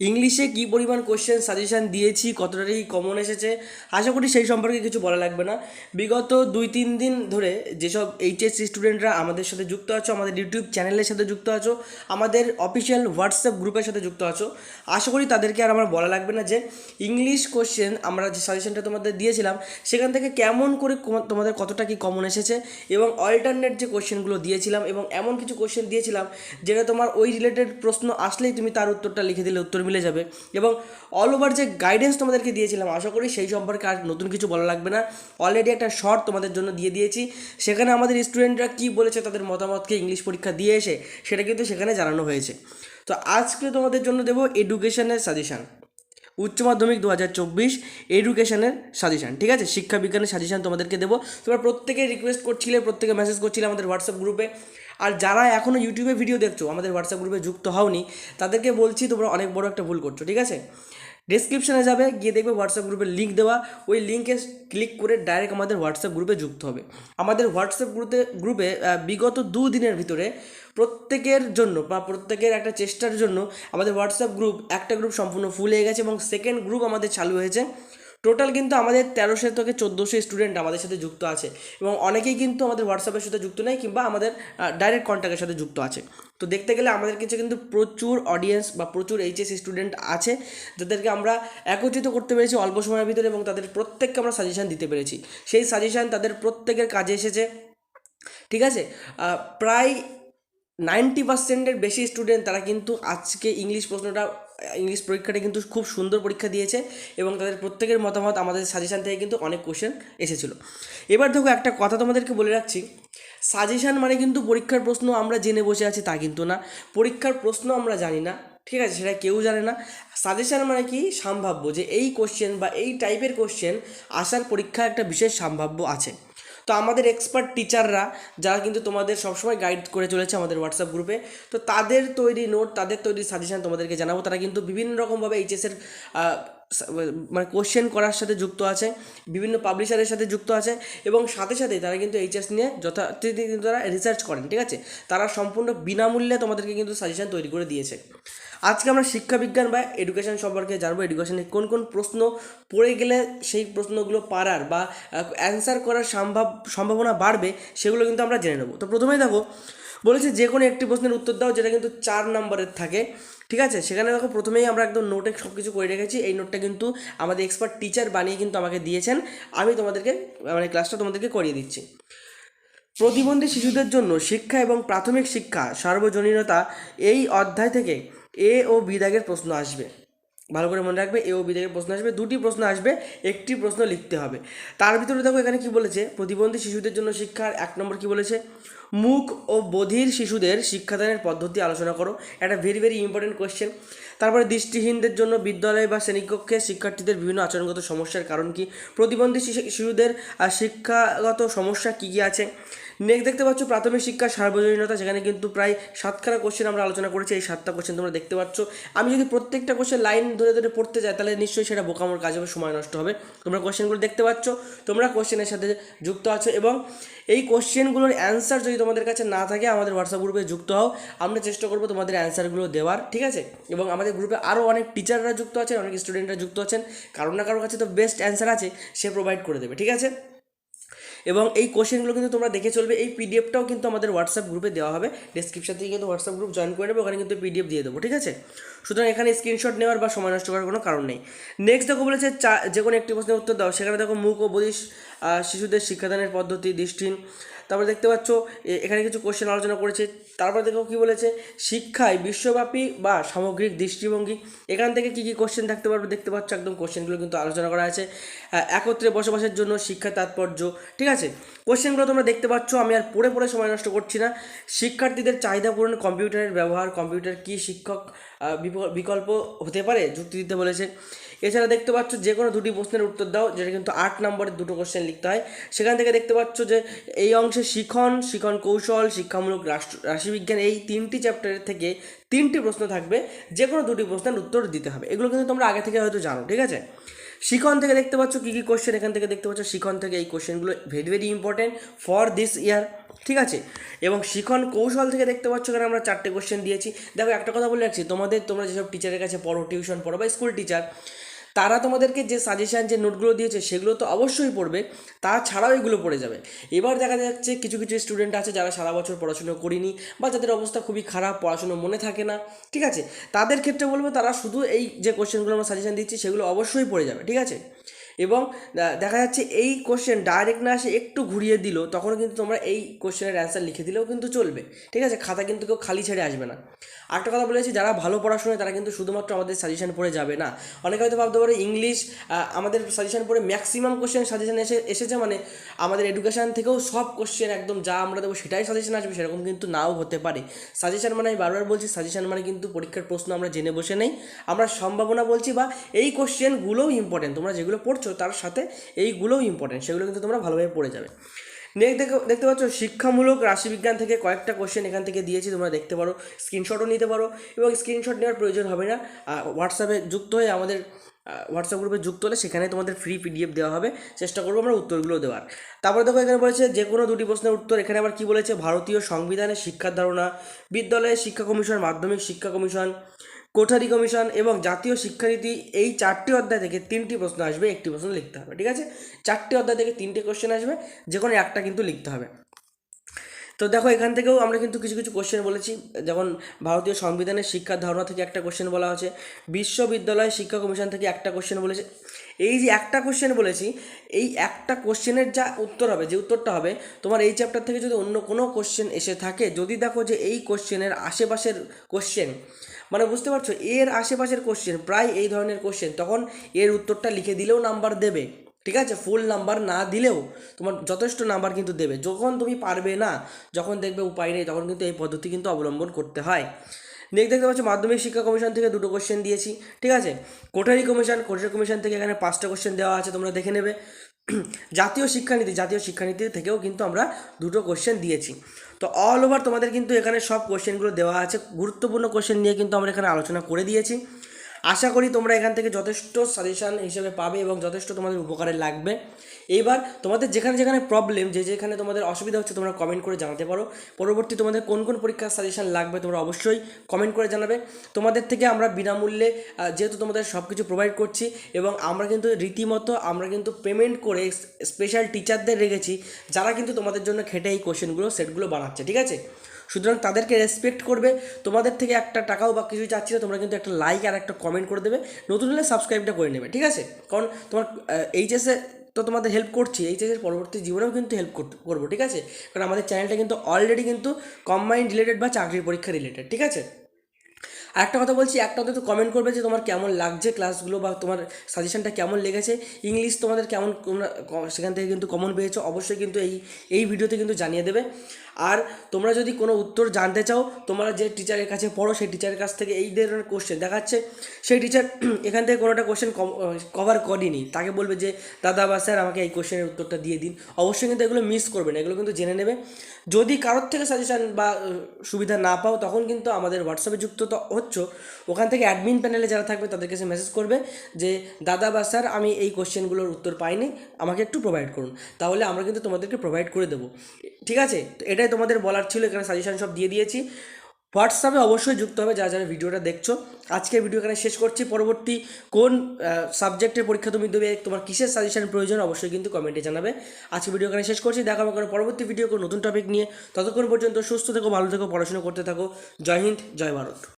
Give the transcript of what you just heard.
ইংলিশে কী পরিমাণ question suggestion দিয়েছি কতটাই কমন এসেছে, আশা করি সেই সম্পর্কে কিছু বলা লাগবে না। বিগত দুই তিন দিন ধরে যেসব এইচএসসি স্টুডেন্টরা আমাদের সাথে যুক্ত আছো, আমাদের ইউটিউব চ্যানেলের সাথে যুক্ত আছো, আমাদের অফিসিয়াল হোয়াটসঅ্যাপ গ্রুপের সাথে যুক্ত আছো, আশা করি তাদেরকে আর আমার বলা লাগবে না যে ইংলিশ কোশ্চেন আমরা যে সাজেশনটা তোমাদের দিয়েছিলাম, সেখান থেকে কেমন করে তোমাদের কতটা কি কমন এসেছে এবং অল্টারনেট যে কোশ্চেনগুলো দিয়েছিলাম এবং এমন কিছু কোশ্চেন দিয়েছিলাম, যেটা তোমার ওই রিলেটেড প্রশ্ন আসলেই তুমি তার উত্তরটা লিখে দিলে, উত্তর মিলে যাবে। এবং অল ওভার যে গাইডেন্স তোমাদেরকে দিয়েছিলাম, আশা করি সেই সম্পর্কে আর নতুন কিছু বলা লাগবে না। অলরেডি একটা শর্ট তোমাদের জন্য দিয়ে দিয়েছি। সেখানে আমাদের স্টুডেন্টরা কী বলেছে তাদের মতামতকে ইংলিশ পরীক্ষা দিয়ে এসে সেটা কিন্তু সেখানে জানানো হয়েছে। তো আজকে তোমাদের জন্য দেবো এডুকেশনের সাজেশান উচ্চ মাধ্যমিক দু হাজার চব্বিশ এডুকেশনের সাজেশান ঠিক আছে? শিক্ষা বিজ্ঞানের সাজেশান তোমাদেরকে দেবো। তোমরা প্রত্যেকে রিকোয়েস্ট করছিলে, প্রত্যেকে মেসেজ করছিলে আমাদের হোয়াটসঅ্যাপ গ্রুপে আর যারা এখনও ইউটিউবে ভিডিও দেখছ, আমাদের হোয়াটসঅ্যাপ গ্রুপে যুক্ত হওনি, তাদেরকে বলছি তোমরা অনেক বড় একটা ভুল করছ, ঠিক আছে? ডিসক্রিপশানে যাবে, গিয়ে দেখবে হোয়াটসঅ্যাপ গ্রুপের লিঙ্ক দেওয়া, ওই লিঙ্কে ক্লিক করে ডাইরেক্ট আমাদের হোয়াটসঅ্যাপ গ্রুপে যুক্ত হবে। আমাদের হোয়াটসঅ্যাপ গ্রুপে গ্রুপে বিগত দু দিনের ভিতরে প্রত্যেকের জন্য বা প্রত্যেকের একটা চেষ্টার জন্য আমাদের হোয়াটসঅ্যাপ গ্রুপ একটা গ্রুপ সম্পূর্ণ ফুল হয়ে গেছে এবং সেকেন্ড গ্রুপ আমাদের চালু হয়েছে। টোটাল কিন্তু আমাদের তেরোশো থেকে চোদ্দোশো স্টুডেন্ট আমাদের সাথে যুক্ত আছে। এবং অনেকেই কিন্তু আমাদের হোয়াটসঅ্যাপের সাথে যুক্ত নেই কিংবা আমাদের ডাইরেক্ট কন্ট্যাক্টের সাথে যুক্ত আছে। তো দেখতে গেলে আমাদের কাছে কিন্তু প্রচুর অডিয়েন্স বা প্রচুর এইচএস স্টুডেন্ট আছে, যাদেরকে আমরা একত্রিত করতে পেরেছি অল্প সময়ের ভিতরে এবং তাদের প্রত্যেককে আমরা সাজেশান দিতে পেরেছি। সেই সাজেশান তাদের প্রত্যেকের কাজে এসেছে। ঠিক আছে? প্রায় নাইনটি পার্সেন্টের বেশি স্টুডেন্ট তারা কিন্তু আজকে ইংলিশ প্রশ্নটা ইংলিশ পরীক্ষাটা কিন্তু খুব সুন্দর পরীক্ষা দিয়েছে এবং তাদের প্রত্যেকের মতামত আমাদের সাজেশান থেকে কিন্তু অনেক কোশ্চেন এসেছিল। এবার দেখো একটা কথা তোমাদেরকে বলে রাখছি। সাজেশান মানে কিন্তু পরীক্ষার প্রশ্ন আমরা জেনে বসে আছি তা কিন্তু না। পরীক্ষার প্রশ্ন আমরা জানি না, ঠিক আছে? সেটা কেউ জানে না। সাজেশান মানে কি? সম্ভাব্য যে এই কোশ্চেন বা এই টাইপের কোশ্চেন আসার পরীক্ষায় একটা বিশেষ সম্ভাব্য আছে। তো আমাদের এক্সপার্ট টিচাররা যারা কিন্তু তোমাদের সবসময় গাইড করে চলেছে আমাদের হোয়াটসঅ্যাপ গ্রুপে তো তাদের তৈরি নোট তাদের তৈরি সাজেশান তোমাদেরকে জানাব। তারা কিন্তু বিভিন্ন রকমভাবে এইচএসের মানে কোশ্চেন করার সাথে যুক্ত আছে, বিভিন্ন পাবলিশারের সাথে যুক্ত আছে এবং সাথে সাথে তারা কিন্তু এইচএস নিয়ে যথারীতি কিন্তু তারা রিসার্চ করেন, ঠিক আছে? তারা সম্পূর্ণ বিনামূল্যে তোমাদেরকে কিন্তু সাজেশন তৈরি করে দিয়েছে। আজকে আমরা শিক্ষাবিজ্ঞান বা এডুকেশন সম্পর্কে জানব এডুকেশনে কোন কোন প্রশ্ন পড়ে গেলে সেই প্রশ্নগুলো পারার বা অ্যান্সার করার সম্ভাব, সম্ভাবনা বাড়বে সেগুলো কিন্তু আমরা জেনে নেব। তো প্রথমেই দেখো, বলেছে যে কোনো একটি প্রশ্নের উত্তর দাও যেটা কিন্তু চার নম্বরের থাকে। ঠিক আছে? সেখানে দেখো প্রথমেই আমরা একদম নোটে সব কিছু করে রেখেছি। এই নোটটা কিন্তু আমাদের এক্সপার্ট টিচার বানিয়ে কিন্তু আমাকে দিয়েছেন। আমি তোমাদেরকে মানে ক্লাসটা তোমাদেরকে করিয়ে দিচ্ছি। প্রতিবন্ধী শিশুদের জন্য শিক্ষা এবং প্রাথমিক শিক্ষা, সার্বজনীনতা, এই অধ্যায় থেকে এ ও বিদাগের প্রশ্ন আসবে। ভালো করে মনে রাখবে, এ ও বিদাগের প্রশ্ন আসবে, দুটি প্রশ্ন আসবে, একটি প্রশ্ন লিখতে হবে। তার ভিতরে দেখো এখানে কি বলেছে, প্রতিবন্ধী শিশুদের জন্য শিক্ষার এক নম্বর কি বলেছে? মুখ ও বধির শিশুদের শিক্ষাদানের পদ্ধতি আলোচনা করো। একটা ভেরি ভেরি ইম্পর্টেন্ট কোয়েশ্চেন তারপরে দৃষ্টিহীনদের জন্য বিদ্যালয় বা শ্রেণীকক্ষে শিক্ষার্থীদের বিভিন্ন আচরণগত সমস্যার কারণ কি? প্রতিবন্ধী শিশু- শিশুদের শিক্ষাগত সমস্যা কী কী আছে? নেক্সট দেখতে পাচ্ছ, প্রাথমিক শিক্ষার সার্বজনীনতা সেখানে কিন্তু প্রায় সাতখানা কোশ্চেন আমরা আলোচনা করেছি, এই সাতটা কোশ্চেন তোমরা দেখতে পাচ্ছ। আমি যদি প্রত্যেকটা কোশ্চেন লাইন ধরে ধরে পড়তে যাই, তাহলে নিশ্চয়ই সেটা বোকামোর কাজ হবে সময় নষ্ট হবে। তোমরা কোশ্চেনগুলো দেখতে পাচ্ছ, তোমরা কোশ্চেনের সাথে যুক্ত আছো এবং এই কোশ্চেনগুলোর অ্যান্সার যদি তোমাদের কাছে না থাকে, আমাদের হোয়াটসঅ্যাপ গ্রুপে যুক্ত হও। আমরা চেষ্টা করব তোমাদের অ্যান্সারগুলো দেওয়ার, ঠিক আছে? এবং আমাদের গ্রুপে আরও অনেক টিচাররা যুক্ত আছেন, অনেক স্টুডেন্টরা যুক্ত আছেন। কারও না কারোর কাছে তো বেস্ট অ্যান্সার আছে, সে প্রোভাইড করে দেবে, ঠিক আছে? এবং এই কোশ্চেনগুলো কিন্তু তোমরা দেখে চলবে। এই পিডিএফটাও কিন্তু আমাদের হোয়াটসঅ্যাপ গ্রুপে দেওয়া হবে। ডিসক্রিপশন থেকে কিন্তু হোয়াটসঅ্যাপ গ্রুপ জয়েন করে নেবে, ওখানে কিন্তু পিডিএফ দিয়ে দেবো, ঠিক আছে? সুতরাং এখানে স্ক্রিনশট নেওয়ার বা সময় নষ্ট করার কোনো কারণ নেই। নেক্সট দেখো বলেছে, চা যে কোনো একটি প্রশ্নের উত্তর দাও। সেখানে দেখো মুখ ও বদিশ শিশুদের শিক্ষাদানের পদ্ধতি দৃষ্টিহীন তারপরে দেখতে পাচ্ছ এখানে কিছু কোশ্চেন আলোচনা করেছে। তারপর দেখো কি বলেছে, শিক্ষায় বিশ্বব্যাপী বা সামগ্রিক দৃষ্টিভঙ্গি, এখান থেকে কি কি কোশ্চেন থাকতে পারবে দেখতে পাচ্ছ, একদম কোশ্চেনগুলো কিন্তু আলোচনা করা আছে। একত্রে বসবাসের জন্য শিক্ষা তাৎপর্য, ঠিক আছে? কোশ্চেনগুলো তোমরা দেখতে পাচ্ছ, আমি আর পড়ে পড়ে সময় নষ্ট করছি না। শিক্ষার্থীদের চাহিদা পূরণ কম্পিউটারের ব্যবহার, কম্পিউটার কি শিক্ষক বিকল্প হতে পারে? যুক্তি দিতে বলেছে। এছাড়া দেখতে পাচ্ছ যে কোনো দুটি প্রশ্নের উত্তর দাও, যেটা কিন্তু আট নম্বরের দুটো কোশ্চেন লিখতে হয়। সেখান থেকে দেখতে পাচ্ছ যে, এই অংশে শিখন শিখন কৌশল, শিক্ষামূলক রাষ্ট্র রাশিবিজ্ঞান, এই তিনটি চ্যাপ্টারের থেকে তিনটি প্রশ্ন থাকবে। যে কোনো দুটি প্রশ্নের উত্তর দিতে হবে। এগুলো কিন্তু তোমরা আগে থেকে হয়তো জানো, ঠিক আছে? শিখন থেকে দেখতে পাচ্ছ কী কী কোশ্চেন এখান থেকে দেখতে পাচ্ছ শিখন থেকে এই কোশ্চেনগুলো very very important for this year ঠিক আছে? এবং শিখন কৌশল থেকে দেখতে পাচ্ছ এখানে আমরা চারটে কোশ্চেন দিয়েছি। দেখো একটা কথা বলে রাখছি, তোমাদের, তোমরা যেসব টিচারের কাছে পড়ো টিউশন পড়ো বা স্কুল টিচার তারা তোমাদেরকে যে সাজেশান যে নোটগুলো দিয়েছে, সেগুলো তো অবশ্যই পড়বে। তাছাড়াও এগুলো পড়ে যাবে। এবার দেখা যাচ্ছে কিছু কিছু স্টুডেন্ট আছে যারা সারা বছর পড়াশুনো করিনি বা যাদের অবস্থা খুবই খারাপ, পড়াশুনো মনে থাকে না, ঠিক আছে? তাদের ক্ষেত্রে বলব তারা শুধু এই যে কোশ্চেনগুলো আমরা সাজেশান দিচ্ছি, সেগুলো অবশ্যই পড়ে যাবে, ঠিক আছে? এবং দেখা যাচ্ছে এই কোশ্চেন ডাইরেক্ট না আসে একটু ঘুরিয়ে দিল তখন কিন্তু তোমরা এই কোশ্চেনের অ্যান্সার লিখে দিলেও কিন্তু চলবে। ঠিক আছে? খাতা কিন্তু কেউ খালি ছেড়ে আসবে না। আরেকটা কথা বলেছি যারা ভালো পড়াশোনায় তারা কিন্তু শুধুমাত্র আমাদের সাজেশন পড়ে যাবে না। অনেকে হয়তো ভাবতে পারে ইংলিশ আমাদের সাজেশন পড়ে ম্যাক্সিমাম কোশ্চেন সাজেশন এসে, এসেছে মানে আমাদের এডুকেশন থেকেও সব কোশ্চেন একদম যা আমরা দেবো সেটাই সাজেশন আসবে, সেরকম কিন্তু নাও হতে পারে। সাজেশন মানে আমি বারবার বলছি সাজেশন মানে কিন্তু পরীক্ষার প্রশ্ন আমরা জেনে বসে নেই। আমরা সম্ভাবনা বলছি বা এই কোশ্চেনগুলোও ইম্পর্টেন্ট তোমরা যেগুলো পড়ছো তার সাথে এইগুলোও ইম্পর্টেন্ট সেগুলো কিন্তু তোমরা ভালোভাবে পড়ে যাবে। নেক্সট দেখো, দেখতে পাচ্ছ শিক্ষামূলক রাশিবিজ্ঞান থেকে কয়েকটা কোশ্চেন এখান থেকে দিয়েছি, তোমরা দেখতে পারো স্ক্রিনশটও নিতে পারো এবং স্ক্রিনশট নেওয়ার প্রয়োজন হবে না। হোয়াটসঅ্যাপে যুক্ত হয়ে আমাদের হোয়াটসঅ্যাপ গ্রুপে যুক্ত হলে সেখানে তোমাদের ফ্রি পিডিএফ দেওয়া হবে। চেষ্টা করব আমরা উত্তরগুলো দেওয়ার। তারপরে দেখো, এখানে বলেছে যে কোনো দুটি প্রশ্নের উত্তর, এখানে আবার কি বলেছে? ভারতীয় সংবিধানের শিক্ষার ধারণা, বিদ্যালয়ের শিক্ষা কমিশন, মাধ্যমিক শিক্ষা কমিশন কোঠারি কমিশন এবং জাতীয় শিক্ষানীতি, এই চারটি অধ্যায় থেকে তিনটি প্রশ্ন আসবে, একটি প্রশ্ন লিখতে হবে, ঠিক আছে? চারটি অধ্যায় থেকে তিনটি কোশ্চেন আসবে যে কোনো একটা কিন্তু লিখতে হবে। তো দেখো, এখান থেকেও আমরা কিন্তু কিছু কিছু কোশ্চেন বলেছি। যেমন ভারতীয় সংবিধানের শিক্ষার ধারণা থেকে একটা কোশ্চেন বলা আছে বিশ্ববিদ্যালয় শিক্ষা কমিশন থেকে একটা কোশ্চেন বলেছে। এই যে একটা কোশ্চেন বলেছি, এই একটা কোশ্চেনের যা উত্তর হবে, যে উত্তরটা হবে, তোমার এই চ্যাপ্টার থেকে যদি অন্য কোনো কোশ্চেন এসে থাকে, যদি দেখো যে এই কোশ্চেনের আশেপাশের কোশ্চেন মানে বুঝতে পারছ, এর আশেপাশের কোশ্চেন প্রায় এই ধরনের কোশ্চেন তখন এর উত্তরটা লিখে দিলেও নাম্বার দেবে। ঠিক আছে? ফুল নাম্বার না দিলেও তোমার যথেষ্ট নাম্বার কিন্তু দেবে। যখন তুমি পারবে না, যখন দেখবে উপায় নেই, তখন কিন্তু এই পদ্ধতি কিন্তু অবলম্বন করতে হয়। নেক্সট দেখতে পাচ্ছ, মাধ্যমিক শিক্ষা কমিশন থেকে দুটো কোশ্চেন দিয়েছি, ঠিক আছে? কোঠারি কমিশন কোঠারি কমিশন থেকে এখানে পাঁচটা কোশ্চেন দেওয়া আছে, তোমরা দেখে নেবে। জাতীয় শিক্ষানীতি জাতীয় শিক্ষানীতি থেকেও কিন্তু আমরা দুটো কোশ্চেন দিয়েছি। তো অল ওভার তোমাদের কিন্তু এখানে সব কোশ্চেনগুলো দেওয়া আছে। গুরুত্বপূর্ণ কোশ্চেন নিয়ে কিন্তু আমরা এখানে আলোচনা করে দিয়েছি। আশা করি তোমরা এখান থেকে যথেষ্ট সাজেশান হিসেবে পাবে এবং যথেষ্ট তোমাদের উপকারে লাগবে। এইবার তোমাদের যেখানে যেখানে প্রবলেম যে যেখানে তোমাদের অসুবিধা হচ্ছে তোমরা কমেন্ট করে জানাতে পারো। পরবর্তী তোমাদের কোন কোন পরীক্ষার সাজেশান লাগবে তোমরা অবশ্যই কমেন্ট করে জানাবে। তোমাদের থেকে আমরা বিনামূল্যে যেহেতু তোমাদের সব কিছু প্রোভাইড করছি এবং আমরা কিন্তু রীতিমতো, আমরা কিন্তু পেমেন্ট করে স্পেশাল টিচারদের রেখেছি, যারা কিন্তু তোমাদের জন্য খেটে এই কোশ্চেনগুলো সেটগুলো বানাচ্ছে, ঠিক আছে? সুতরাং তাদেরকে রেসপেক্ট করবে। তোমাদের থেকে একটা টাকাও বা কিছু চাচ্ছি না তোমরা কিন্তু একটা লাইক আর একটা কমেন্ট করে দেবে। নতুন হলে সাবস্ক্রাইবটা করে নেবে, ঠিক আছে? কারণ তোমার এইচএসে তো তোমাদের হেল্প করছি এইচএসের পরবর্তী জীবনেও কিন্তু হেল্প করব, ঠিক আছে? কারণ আমাদের চ্যানেলটা কিন্তু অলরেডি কিন্তু কম্বাইন্ড রিলেটেড বা চাকরির পরীক্ষা রিলেটেড ঠিক আছে? একটা কথা বলছি, একটা তো কমেন্ট করবে যে তোমার কেমন লাগছে ক্লাসগুলো বা তোমার সাজেশনটা কেমন লেগেছে। ইংলিশ তোমাদের কেমন সেখান থেকে কিন্তু কমন পেয়েছ, অবশ্যই কিন্তু এই এই ভিডিওতে কিন্তু জানিয়ে দেবে। আর তোমরা যদি কোনো উত্তর জানতে চাও, তোমরা যে টিচারের কাছে পড়ো, সেই টিচারের কাছ থেকে এই ধরনের কোশ্চেন দেখাচ্ছে। সেই টিচার এখান থেকে কোনোটা কোশ্চেন কভার করেনি। তাকে বলবে যে, দাদা বা স্যার আমাকে এই কোশ্চেনের উত্তরটা দিয়ে দিন। অবশ্যই কিন্তু এগুলো মিস করবে না, এগুলো কিন্তু জেনে নেবে। যদি কারোর থেকে সাজেশান বা, সুবিধা না পাও, তখন কিন্তু আমাদের হোয়াটসঅ্যাপে যুক্ত তো হচ্ছ, ওখান থেকে অ্যাডমিন প্যানেলে যারা থাকবে তাদের কাছে মেসেজ করবে যে, দাদা বা স্যার আমি এই কোশ্চেনগুলোর উত্তর পাইনি, আমাকে একটু প্রোভাইড করুন। তাহলে আমরা কিন্তু তোমাদেরকে প্রোভাইড করে দেবো। ঠিক আছে? তো এটাই তোমাদের বলার ছিল, এখানে সাজেশান সব দিয়ে দিয়েছি। হোয়াটসঅ্যাপে অবশ্যই যুক্ত হবে যারা যারা ভিডিওটা দেখছ। আজকের ভিডিও এখানে শেষ করছি। পরবর্তী কোন সাবজেক্টের পরীক্ষা তুমি দেবে, তোমার কিসের সাজেশন প্রয়োজন, অবশ্যই কিন্তু কমেন্টে জানাবে। আজকে ভিডিও এখানে শেষ করছি। দেখা কোনো পরবর্তী ভিডিও কোনো নতুন টপিক নিয়ে। ততক্ষণ পর্যন্ত সুস্থ থেকো, ভালো থেকো, পড়াশোনা করতে থাকো। জয় হিন্দ, জয় ভারত।